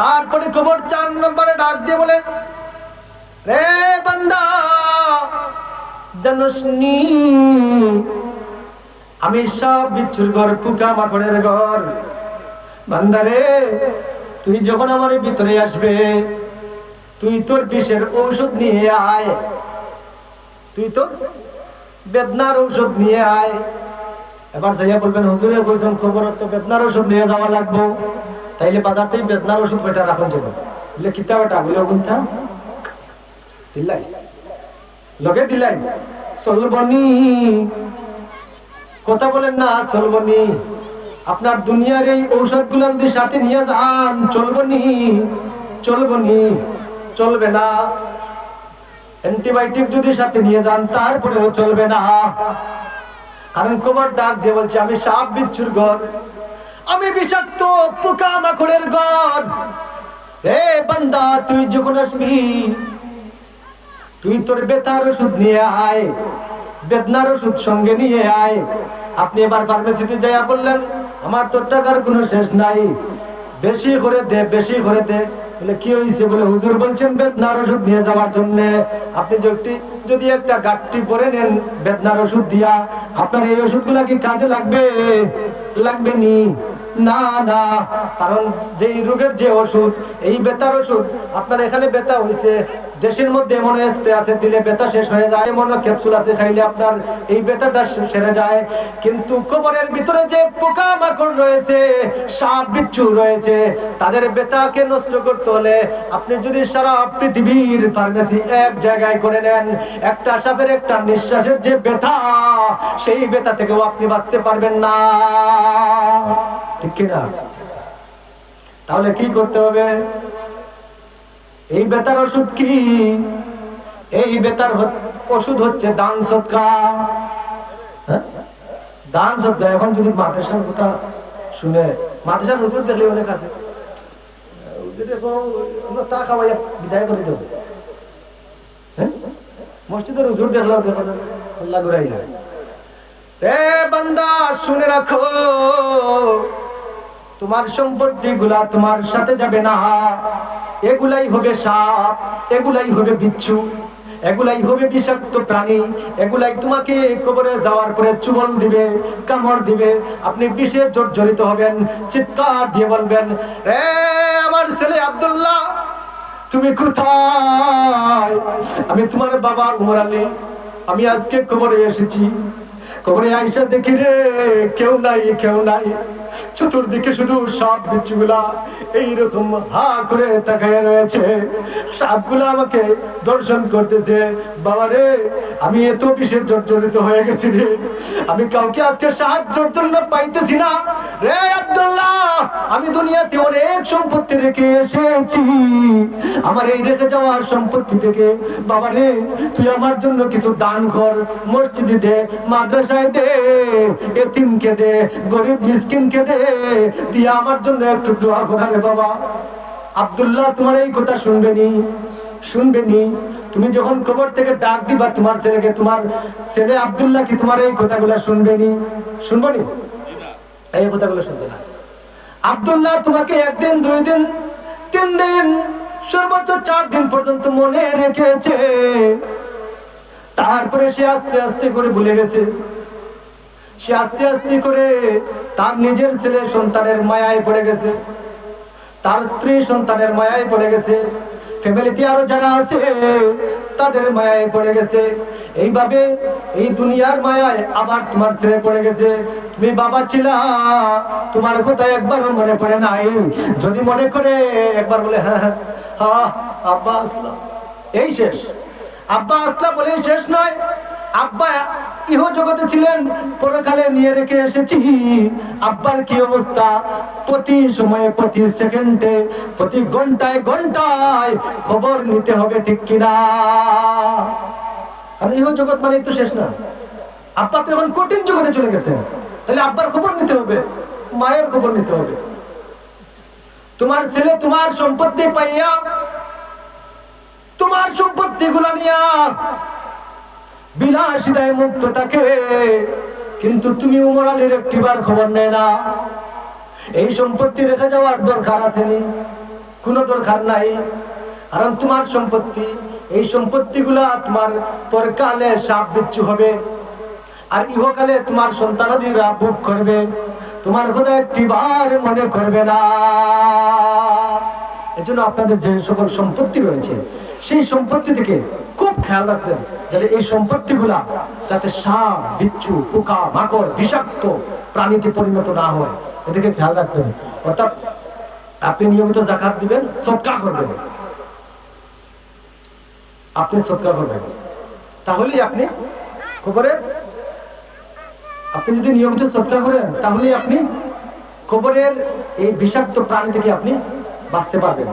তারপরে খবর চার নম্বরে ডাক দিয়ে বলে, রে বান্দা জানসনি আমি সব বিচ্ছুর ঘর, পুকা মাকড়ের ঘর। বান্দারে তুই যখন আমার ভিতরে আসবে, তুই তোর বিষের ঔষধ নিয়ে আয়। তুই তো বেদনার ঔষধ নিয়ে আয়। এবার যাইয়া বলবেন, হুজুরে, কইছেন খবর, তো বেদনার ওষুধ নিয়ে যাওয়া লাগবো। তাইলে বাজার থেকে বেদনার ওষুধ কয়টা রাখুন যাব বলে, কিতা বেটা বলে গুনথা দিলাইস। লগে দিলাইস। চলবনি কথা বলেন না চলবনি আপনার দুনিয়ার এই ঔষধগুলো যদি সাথে নিয়ে যান চলবনি চলবনি চলবে না। অ্যান্টিবায়োটিক যদি সাথে নিয়ে যান, তারপরেও চলবে না। কারণ কোমর ডাক দিয়ে বলছে, আমি সাপ বিচ্ছুর ঘর। আমি বিষাক্ত পোকা মাকড়ের ঘর। হে বান্দা, তুই যখন আসবি, তুই তোর বেতার ওষুধ নিয়ে আয়, বেদনার ওষুধ সঙ্গে নিয়ে আয়। আপনি এবার ফার্মেসিতে যাইয়া বললেন, আমার তোর টাকার কোনো শেষ নাই। বেশি করে দে, বেশি করে দে। বলে, কি হয়েছে বলে, হুজুর বলছেন বেদনার ওষুধ নিয়ে যাওয়ার জন্য। আপনি যদি যদি একটা গাঠটি পরে নেন বেদনার ওষুধ দিয়া, আপনার এই ওষুধগুলা কি কাজে লাগবে? লাগবে নি। না না কারণ যেই রোগের যে ওষুধ এই বেতার ওষুধ আপনার এখানে বেতা হইছে। দেশের মধ্যে এমন স্প্রে আছে, দিলে বেতা শেষ হয়ে যায়, এমন ক্যাপসুল আছে খাইলে আপনার এই সে- সেরে যায়। কিন্তু কোমরের ভিতরে যে পোকা মাকড় রয়েছে, সাপ, বিচ্ছু রয়েছে, তাদের বেতাকে নষ্ট করতে হলে আপনি যদি সারা পৃথিবীর ফার্মেসি এক জায়গায় করে নেন, একটা সাপের একটা নিঃশ্বাসের যে ব্যথা, সেই ব্যথা থেকেও আপনি বাঁচতে পারবেন না। ঠিক কিনা? তাহলে কি করতে হবে? এই বেতার ওষুধ কি? এই বেতার ওষুধ হচ্ছে দান সৎকা। হ্যাঁ? দান সৎকা, এখন যদি মাদ্রাসার কথা শুনে, মাদ্রাসার হুজুর দেখলে অনেক আছে। চা খাওয়াইয়া বিদায় করে দেব। হ্যাঁ? মসজিদের হুজুর দেখলেও দেখা যাবে আল্লাহ ঘুরাই না এ বান্দা, শুনে রাখো, তোমার সম্পত্তি গুলা তোমার সাথে যাবে না। এগুলাই হবে সাপ, এগুলাই হবে বিচ্ছু, এগুলাই হবে বিষাক্ত প্রাণী, এগুলাই তোমাকে কবরে যাওয়ার পরে চুবল দিবে, কামড় দিবে। আপনি বিষে জর্জরিত হবেন, চিৎকার দিয়ে বলবেন, রে আমার ছেলে আব্দুল্লাহ, তুমি কোথায়? আমি তোমার বাবা উমর আলী, আমি আজকে কবরে এসেছি। কবরে আইসা দেখি রে, কেউ নাই কেউ নাই। চতুর্দিকে শুধু সাপ বিচ্ছুগুলা এইরকম হা করে তাকায় রয়েছে। সাপগুলা আমাকে দর্শন করতেছে বাবা রে আমি এত বিশেষ জর্জরিত হয়ে গেছি রে। আমি কাউকে আজকে সাহায্যের জন্য পাইতেছি না। রে আব্দুল্লাহ, আমি দুনিয়াতে অনেক সম্পত্তি রেখে এসেছি। আমার এই রেখে যাওয়া সম্পত্তি থেকে বাবা রে তুই আমার জন্য কিছু দান কর, মসজিদে দে, মাদ্রাসায় দে, এতিমকে দে, গরিব মিসকিনকে দে? দিয়ে আমার জন্য একটু দোয়া করা রে বাবা। আব্দুল্লাহ, তোমার এই কথা শুনবেনি? শুনবেনি? তুমি যখন কবর থেকে ডাক দিবা তোমার ছেলেকে, তোমার ছেলে আব্দুল্লাহ কি তোমার এই কথাগুলো শুনবেনি? শুনবনি? এই কথাগুলো শুনতে না। আব্দুল্লাহ, তোমাকে একদিন দুই দিন তিন দিন সর্বোচ্চ চার দিন পর্যন্ত মনে রেখেছে। তারপরে সে আস্তে আস্তে করে ভুলে গেছে সে আস্তে আস্তে করে তার নিজের ছেলে সন্তানের মায়ায় পড়ে গেছে। তার স্ত্রী সন্তানের মায়ায় পড়ে গেছে। ফ্যামিলিতে আরও যারা আছে, তাদের মায়ায় পড়ে গেছে। এইভাবে এই দুনিয়ার মায়ায় আবার তোমার ছেলে পড়ে গেছে। তুমি বাবা ছিলা, তোমার কথা একবারও মনে পড়ে নাই। যদি মনে করে একবার বলে হ্যাঁ হ্যাঁ হ্যাঁ আব্বা আসলাম। এই শেষ। আব্বা আসলাম বলে শেষ নয়। আব্বা, ইহ জগতে ছিলেন, পরকালে নিয়ে রেখে এসেছি। আব্বার কি অবস্থা? প্রতি সময়ে, প্রতি সেকেন্ডে, প্রতি ঘন্টায় ঘন্টায় খবর নিতে হবে, ঠিক কিনা? আর ইহ জগৎ মানে তো শেষ না। আব্বা তো এখন কঠিন জগতে চলে গেছেন তাহলে আব্বার খবর নিতে হবে, মায়ের খবর নিতে হবে। তোমার ছেলে তোমার সম্পত্তি পাইয়া, তোমার সম্পত্তি গুলা নিয়া বিলাসিতায় মুক্ত থাকে। কিন্তু তুমি উমর আলীর একটিবার খবর নেয় না। এই সম্পত্তি রেখে যাওয়ার দরকার আছে নি কোনো দরকার নাই। কারণ তোমার সম্পত্তি, এই সম্পত্তিগুলা তোমার পরকালে সাপ বিচ্ছু হবে। আর ইহকালে তোমার সন্তানাদিরা ভোগ করবে। তোমার কথা একটি বার মনে করবে না। এজন্য আপনাদের যে সকল সম্পত্তি রয়েছে, সেই সম্পত্তি থেকে খুব খেয়াল রাখবেন যাতে এই সম্পত্তিগুলা যাতে সাপ, বিচ্ছু, পোকা, মাকড়, বিষাক্ত প্রাণীতে পরিণত না হয়। এদিকে খেয়াল রাখবেন। অর্থাৎ আপনি নিয়মিত জাকাত দিবেন, সৎকা করবেন। আপনি সৎকা করবেন। তাহলেই আপনি খবরে আপনি যদি নিয়মিত সৎকা করেন, তাহলেই আপনি খবরের এই বিষাক্ত প্রাণী থেকে আপনি বাঁচতে পারবেন